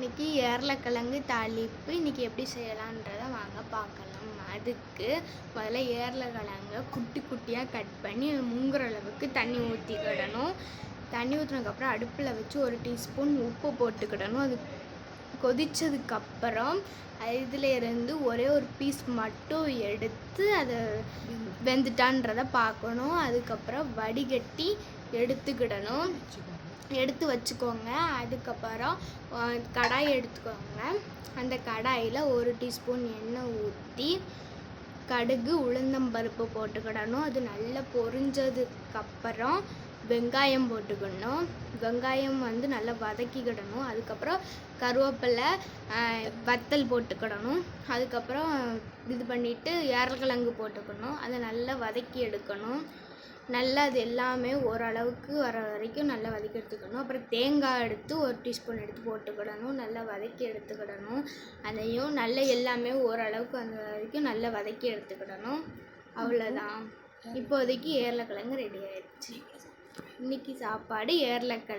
இன்றைக்கி ஏர்லக்கிழங்கு தாளிப்பு இன்றைக்கி எப்படி செய்யலான்றதை வாங்க பார்க்கலாம். அதுக்கு முதல்ல ஏர்லக்கிழங்க குட்டி குட்டியாக கட் பண்ணி முங்குற அளவுக்கு தண்ணி ஊற்றிக்கிடணும் தண்ணி ஊற்றினதுக்கப்புறம் அடுப்பில் வச்சு ஒரு டீஸ்பூன் உப்பு போட்டுக்கிடணும். அது கொதித்ததுக்கப்புறம் இதில் இருந்து ஒரே ஒரு பீஸ் மட்டும் எடுத்து அதை வெந்துட்டான்றதை பார்க்கணும். அதுக்கப்புறம் வடிகட்டி எடுத்துக்கிடணும். எடுத்து வச்சுக்கோங்க. அதுக்கப்புறம் கடாய் எடுத்துக்கோங்க. அந்த கடாயில் ஒரு டீஸ்பூன் எண்ணெய் ஊற்றி கடுகு உளுந்தம்பருப்பு போட்டுக்கிடணும். அது நல்லா பொரிஞ்சதுக்கப்புறம் வெங்காயம் போட்டுக்கணும். வெங்காயம் வந்து நல்லா வதக்கிக்கிடணும். அதுக்கப்புறம் கருவேப்பிலை வத்தல் போட்டுக்கிடணும். அதுக்கப்புறம் இது பண்ணிவிட்டு ஏரக்கிழங்கு போட்டுக்கணும். அதை நல்லா வதக்கி எடுக்கணும். நல்லா அது எல்லாமே ஓரளவுக்கு வர வரைக்கும் நல்லா வதக்கி எடுத்துக்கணும் அப்புறம் தேங்காய் எடுத்து ஒரு டீஸ்பூன் எடுத்து போட்டுக்கிடணும். நல்லா வதக்கி எடுத்துக்கிடணும். அதையும் நல்லா எல்லாமே ஓரளவுக்கு அந்த வரைக்கும் நல்லா வதக்கி எடுத்துக்கிடணும். அவ்வளோதான் இப்போதைக்கு ஏர்லக்கிழங்கு ரெடி ஆயிடுச்சு. இன்னைக்கு சாப்பாடு ஏர்லக்கிழங்கு.